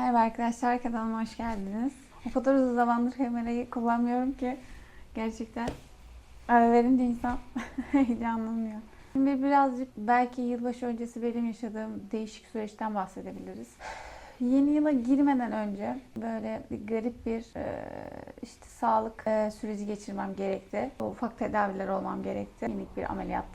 Merhaba arkadaşlar, kanalıma hoş geldiniz. O kadar uzun zamandır kamerayı kullanmıyorum ki gerçekten ara verince insan heyecanlanıyor. Şimdi birazcık belki yılbaşı öncesi benim yaşadığım değişik süreçten bahsedebiliriz. Yeni yıla girmeden önce böyle bir garip bir e, işte sağlık e, süreci geçirmem gerekti. Ufak tedaviler olmam gerekti. Minik bir ameliyat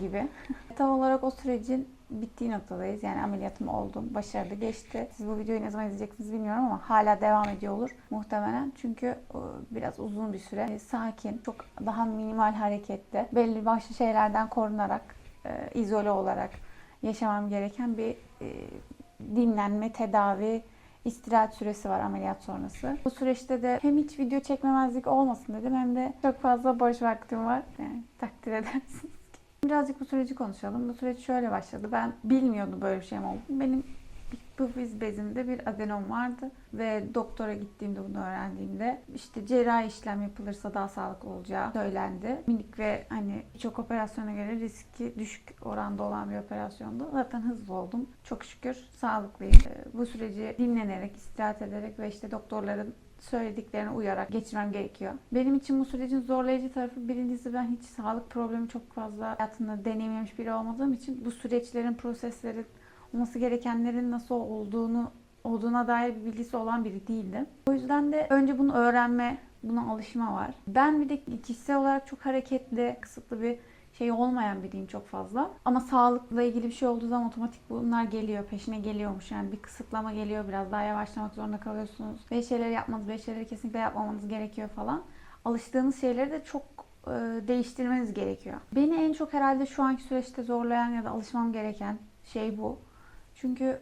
gibi. Tam olarak o sürecin bittiği noktadayız. Yani ameliyatım oldum. Başarılı geçti. Siz bu videoyu ne zaman izleyeceksiniz bilmiyorum ama hala devam ediyor olur muhtemelen. Çünkü e, biraz uzun bir süre e, sakin, çok daha minimal hareketli, belli başlı şeylerden korunarak, e, izole olarak yaşamam gereken bir dinlenme, tedavi, istirahat süresi var ameliyat sonrası. Bu süreçte de hem hiç video çekmemezlik olmasın dedim hem de çok fazla boş vaktim var. Yani takdir edersiniz. Birazcık bu süreci konuşalım. Bu süreç şöyle başladı. Ben bilmiyordum böyle bir şeyim olduğunu. Benim hipofiz bezimde bir adenom vardı ve doktora gittiğimde bunu öğrendiğimde işte cerrahi işlem yapılırsa daha sağlıklı olacağı söylendi. Minik ve hani çok operasyona göre riski düşük oranda olan bir operasyondu. Zaten hızlı oldum. Çok şükür sağlıklıyım. Ee, Bu süreci dinlenerek, istirahat ederek ve işte doktorların söylediklerine uyarak geçirmem gerekiyor. Benim için bu sürecin zorlayıcı tarafı birincisi ben hiç sağlık problemi çok fazla hayatımda deneyimlemiş biri olmadığım için bu süreçlerin, proseslerin, olması gerekenlerin nasıl olduğunu olduğuna dair bir bilgisi olan biri değildim. O yüzden de önce bunu öğrenme, buna alışma var. Ben bir de kişisel olarak çok hareketli, kısıtlı bir şey olmayan biriyim çok fazla. Ama sağlıkla ilgili bir şey olduğu zaman otomatik bunlar geliyor, peşine geliyormuş. Yani bir kısıtlama geliyor, biraz daha yavaşlamak zorunda kalıyorsunuz. Ve şeyleri yapmanız, ve şeyleri kesinlikle yapmamanız gerekiyor falan. Alıştığınız şeyleri de çok e, değiştirmeniz gerekiyor. Beni en çok herhalde şu anki süreçte zorlayan ya da alışmam gereken şey bu. Çünkü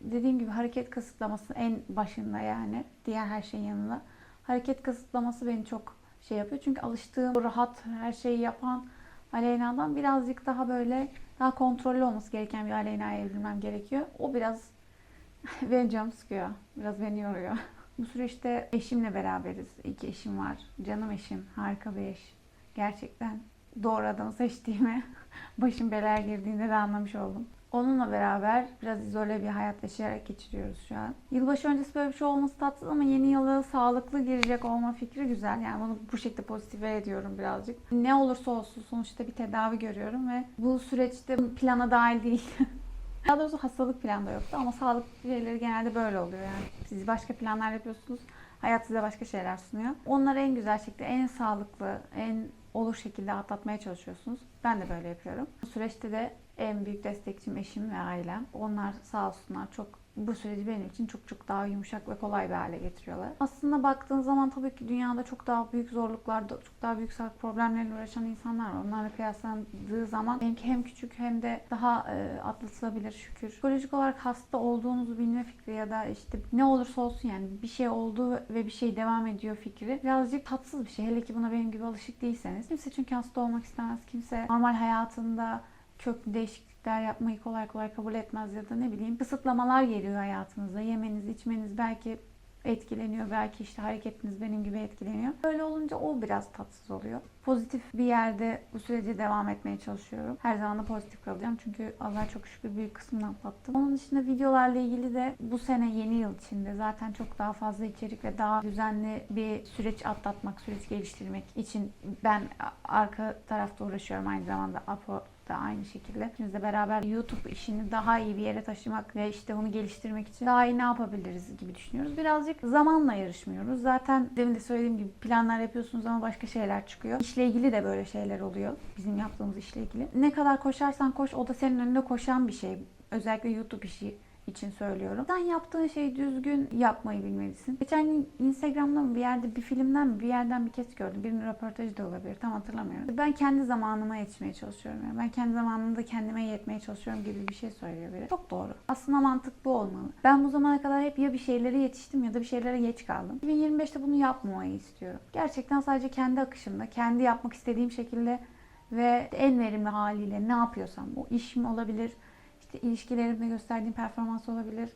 dediğim gibi hareket kısıtlaması en başında yani diğer her şeyin yanında. Hareket kısıtlaması beni çok şey yapıyor. Çünkü alıştığım rahat her şeyi yapan Aleyna'dan birazcık daha böyle daha kontrollü olması gereken bir Aleyna'ya evrilmem gerekiyor. O biraz benim canımı sıkıyor. Biraz beni yoruyor. Bu süreçte eşimle beraberiz. İki eşim var. Canım eşim. Harika bir eş. Gerçekten doğru adamı seçtiğimi başım belaya girdiğinde de anlamış oldum. Onunla beraber biraz izole bir hayat yaşayarak geçiriyoruz şu an. Yılbaşı öncesi böyle bir şey olması tatsız ama yeni yıla sağlıklı girecek olma fikri güzel. Yani bunu bu şekilde pozitife ediyorum birazcık. Ne olursa olsun sonuçta bir tedavi görüyorum ve bu süreçte plana dahil değil. Daha doğrusu hastalık planda yoktu ama sağlık şeyleri genelde böyle oluyor yani. Siz başka planlar yapıyorsunuz, hayat size başka şeyler sunuyor. Onları en güzel şekilde, en sağlıklı, en olur şekilde atlatmaya çalışıyorsunuz. Ben de böyle yapıyorum. Bu süreçte de en büyük destekçim eşim ve ailem. Onlar sağ olsunlar çok bu süreci benim için çok çok daha yumuşak ve kolay bir hale getiriyorlar. Aslında baktığın zaman tabii ki dünyada çok daha büyük zorluklar, çok daha büyük sağlık problemleriyle uğraşan insanlar var. Onlarla kıyaslandığı zaman benimki hem küçük hem de daha e, atlatılabilir şükür. Psikolojik olarak hasta olduğunuzu bilme fikri ya da işte ne olursa olsun yani bir şey oldu ve bir şey devam ediyor fikri birazcık tatsız bir şey. Hele ki buna benim gibi alışık değilseniz. Kimse çünkü hasta olmak istemez. Kimse normal hayatında köklü değişiklikler yapmayı kolay kolay kabul etmez ya da ne bileyim kısıtlamalar geliyor hayatınıza. Yemeniz, içmeniz belki etkileniyor. Belki işte hareketiniz benim gibi etkileniyor. Böyle olunca o biraz tatsız oluyor. Pozitif bir yerde bu süreci devam etmeye çalışıyorum. Her zaman da pozitif kalacağım. Çünkü Allah çok şükür büyük kısmını atlattım. Onun dışında videolarla ilgili de bu sene yeni yıl içinde zaten çok daha fazla içerik ve daha düzenli bir süreç atlatmak, süreç geliştirmek için ben arka tarafta uğraşıyorum aynı zamanda Apo da aynı şekilde. Şimdi beraber YouTube işini daha iyi bir yere taşımak ve işte onu geliştirmek için daha iyi ne yapabiliriz gibi düşünüyoruz. Birazcık zamanla yarışmıyoruz. Zaten demin de söylediğim gibi planlar yapıyorsunuz ama başka şeyler çıkıyor. İşle ilgili de böyle şeyler oluyor. Bizim yaptığımız işle ilgili. Ne kadar koşarsan koş o da senin önünde koşan bir şey. Özellikle YouTube işi için söylüyorum. Sen yaptığın şeyi düzgün yapmayı bilmelisin. Geçen gün Instagram'da mı bir yerde bir filmden mi bir yerden bir kesit gördüm. Birinin röportajı da olabilir. Tam hatırlamıyorum. Ben kendi zamanıma yetişmeye çalışıyorum. Yani. Ben kendi zamanımda kendime yetmeye çalışıyorum gibi bir şey söylüyor biri. Çok doğru. Aslında mantık bu olmalı. Ben bu zamana kadar hep ya bir şeylere yetiştim ya da bir şeylere geç kaldım. 2025'te bunu yapmamayı istiyorum. Gerçekten sadece kendi akışımda, kendi yapmak istediğim şekilde ve en verimli haliyle ne yapıyorsam bu işim olabilir, işte ilişkilerimde gösterdiğim performans olabilir.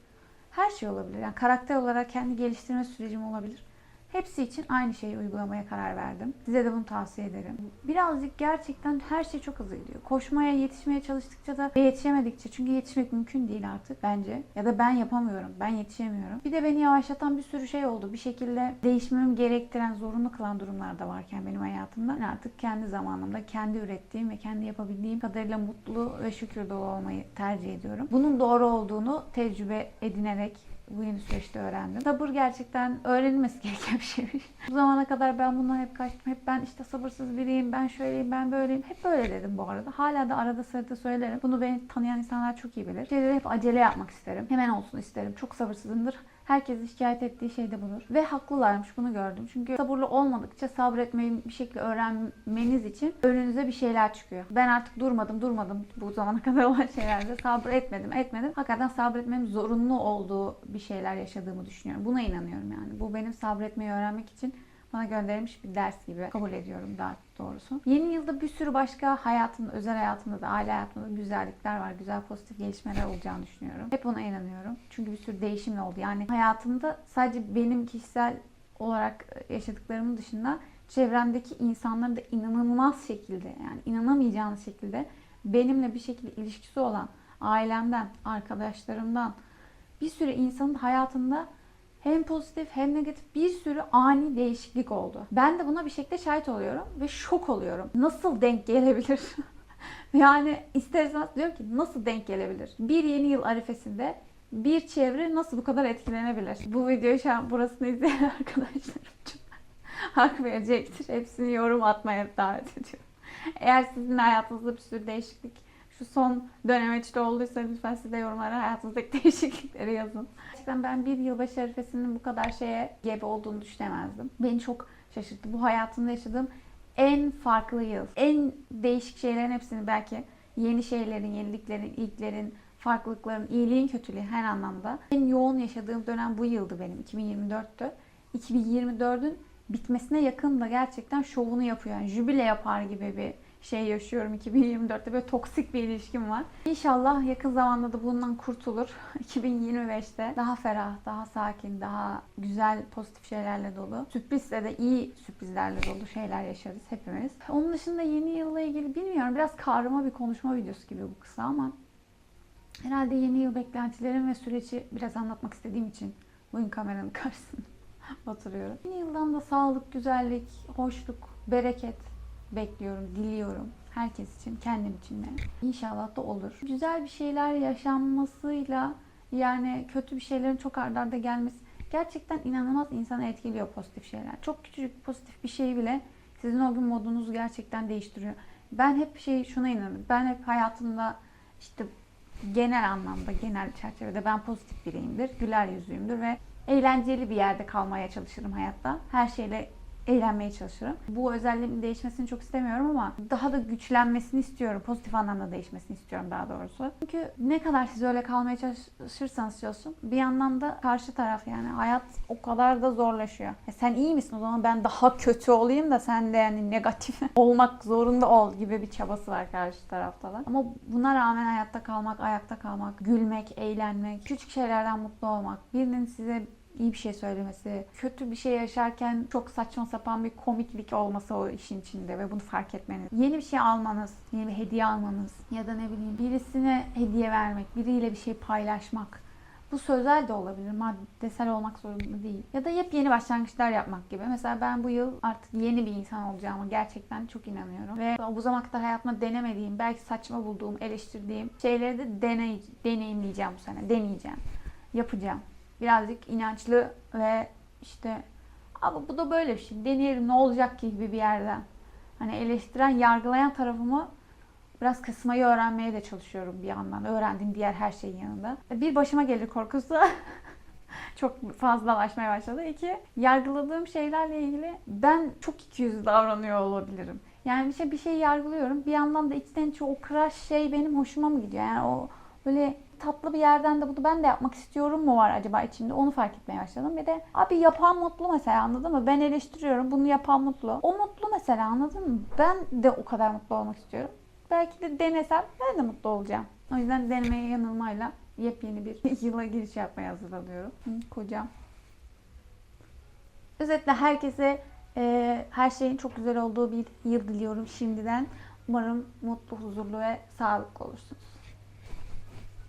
Her şey olabilir. Yani karakter olarak kendi geliştirme sürecim olabilir. Hepsi için aynı şeyi uygulamaya karar verdim. Size de bunu tavsiye ederim. Birazcık gerçekten her şey çok hızlı gidiyor. Koşmaya, yetişmeye çalıştıkça da ve yetişemedikçe çünkü yetişmek mümkün değil artık bence. Ya da ben yapamıyorum, ben yetişemiyorum. Bir de beni yavaşlatan bir sürü şey oldu. Bir şekilde değişmemi gerektiren, zorunlu kılan durumlar da varken benim hayatımda. Ben artık kendi zamanımda, kendi ürettiğim ve kendi yapabildiğim kadarıyla mutlu ve şükür dolu olmayı tercih ediyorum. Bunun doğru olduğunu tecrübe edinerek bu yeni süreçte öğrendim. Sabır gerçekten öğrenilmesi gereken bir şeymiş. Bu zamana kadar ben bundan hep kaçtım. Hep ben işte sabırsız biriyim, ben şöyleyim, ben böyleyim. Hep böyle dedim bu arada. Hala da arada sırada söylerim. Bunu beni tanıyan insanlar çok iyi bilir. Şeyleri hep acele yapmak isterim. Hemen olsun isterim. Çok sabırsızımdır. Herkesin şikayet ettiği şey de budur. Ve haklılarmış bunu gördüm. Çünkü sabırlı olmadıkça sabretmeyi bir şekilde öğrenmeniz için önünüze bir şeyler çıkıyor. Ben artık durmadım durmadım bu zamana kadar olan şeylerde sabır etmedim etmedim. Hakikaten sabretmenin zorunlu olduğu bir şeyler yaşadığımı düşünüyorum. Buna inanıyorum yani. Bu benim sabretmeyi öğrenmek için bana gönderilmiş bir ders gibi kabul ediyorum daha doğrusu. Yeni yılda bir sürü başka hayatımda, özel hayatımda da, aile hayatımda da güzellikler var. Güzel pozitif gelişmeler olacağını düşünüyorum. Hep buna inanıyorum. Çünkü bir sürü değişim oldu. Yani hayatımda sadece benim kişisel olarak yaşadıklarımın dışında çevremdeki insanların da inanılmaz şekilde yani inanamayacağınız şekilde benimle bir şekilde ilişkisi olan ailemden, arkadaşlarımdan bir sürü insanın hayatında hem pozitif hem negatif bir sürü ani değişiklik oldu. Ben de buna bir şekilde şahit oluyorum ve şok oluyorum. Nasıl denk gelebilir? yani ister istemez diyor ki nasıl denk gelebilir? Bir yeni yıl arifesinde bir çevre nasıl bu kadar etkilenebilir? Bu videoyu şu an burasını izleyen arkadaşlarım çok hak verecektir. Hepsini yorum atmaya davet ediyorum. Eğer sizin hayatınızda bir sürü değişiklik şu son dönemeçte olduysa lütfen siz de yorumlara hayatınızdaki değişiklikleri yazın. Gerçekten ben bir yılbaşı arifesinin bu kadar şeye gebe olduğunu düşünemezdim. Beni çok şaşırttı. Bu hayatımda yaşadığım en farklı yıl. En değişik şeylerin hepsini belki yeni şeylerin, yeniliklerin, ilklerin, farklılıkların, iyiliğin, kötülüğün her anlamda. En yoğun yaşadığım dönem bu yıldı benim. 2024'tü. 2024'ün bitmesine yakın da gerçekten şovunu yapıyor. Yani jübile yapar gibi bir şey yaşıyorum 2024'te böyle toksik bir ilişkim var. İnşallah yakın zamanda da bundan kurtulur. 2025'te daha ferah, daha sakin, daha güzel pozitif şeylerle dolu. Sürprizle de iyi sürprizlerle dolu şeyler yaşarız hepimiz. Onun dışında yeni yılla ilgili bilmiyorum biraz karma bir konuşma videosu gibi bu kısa ama herhalde yeni yıl beklentilerim ve süreci biraz anlatmak istediğim için bugün kameranın karşısında oturuyorum. Yeni yıldan da sağlık, güzellik, hoşluk, bereket, bekliyorum, diliyorum. Herkes için, kendim için de. İnşallah da olur. Güzel bir şeyler yaşanmasıyla yani kötü bir şeylerin çok ardarda arda gelmesi gerçekten inanılmaz insanı etkiliyor pozitif şeyler. Çok küçücük pozitif bir şey bile sizin o gün modunuzu gerçekten değiştiriyor. Ben hep şey şuna inanıyorum. Ben hep hayatımda işte genel anlamda, genel çerçevede ben pozitif biriyimdir. Güler yüzlüyümdür ve eğlenceli bir yerde kalmaya çalışırım hayatta. Her şeyle eğlenmeye çalışırım. Bu özelliğimin değişmesini çok istemiyorum ama daha da güçlenmesini istiyorum. Pozitif anlamda değişmesini istiyorum daha doğrusu. Çünkü ne kadar siz öyle kalmaya çalışırsanız çalışın bir yandan da karşı taraf yani hayat o kadar da zorlaşıyor. E sen iyi misin o zaman ben daha kötü olayım da sen de yani negatif olmak zorunda ol gibi bir çabası var karşı tarafta da. Ama buna rağmen hayatta kalmak, ayakta kalmak, gülmek, eğlenmek, küçük şeylerden mutlu olmak, birinin size iyi bir şey söylemesi, kötü bir şey yaşarken çok saçma sapan bir komiklik olması o işin içinde ve bunu fark etmeniz. Yeni bir şey almanız, yeni bir hediye almanız ya da ne bileyim birisine hediye vermek, biriyle bir şey paylaşmak. Bu sözel de olabilir, maddesel olmak zorunda değil. Ya da yepyeni başlangıçlar yapmak gibi. Mesela ben bu yıl artık yeni bir insan olacağıma gerçekten çok inanıyorum. Ve bu zamana kadar hayatımda denemediğim, belki saçma bulduğum, eleştirdiğim şeyleri de deney, deneyimleyeceğim bu sene. Deneyeceğim. Yapacağım birazcık inançlı ve işte abi bu da böyle bir şey deneyelim ne olacak ki gibi bir yerden. Hani eleştiren, yargılayan tarafımı biraz kısmayı öğrenmeye de çalışıyorum bir yandan. Öğrendiğim diğer her şeyin yanında. Bir başıma gelir korkusu. çok fazlalaşmaya başladı. İki, yargıladığım şeylerle ilgili ben çok ikiyüzlü davranıyor olabilirim. Yani bir şey bir şey yargılıyorum. Bir yandan da içten içe o crush şey benim hoşuma mı gidiyor? Yani o böyle tatlı bir yerden de bunu ben de yapmak istiyorum mu var acaba içinde onu fark etmeye başladım. Bir de abi yapan mutlu mesela anladın mı? Ben eleştiriyorum bunu yapan mutlu. O mutlu mesela anladın mı? Ben de o kadar mutlu olmak istiyorum. Belki de denesem ben de mutlu olacağım. O yüzden denemeye yanılmayla yepyeni bir yıla giriş yapmaya hazırlanıyorum. Hı, kocam. Özetle herkese e, her şeyin çok güzel olduğu bir yıl diliyorum şimdiden. Umarım mutlu, huzurlu ve sağlıklı olursunuz.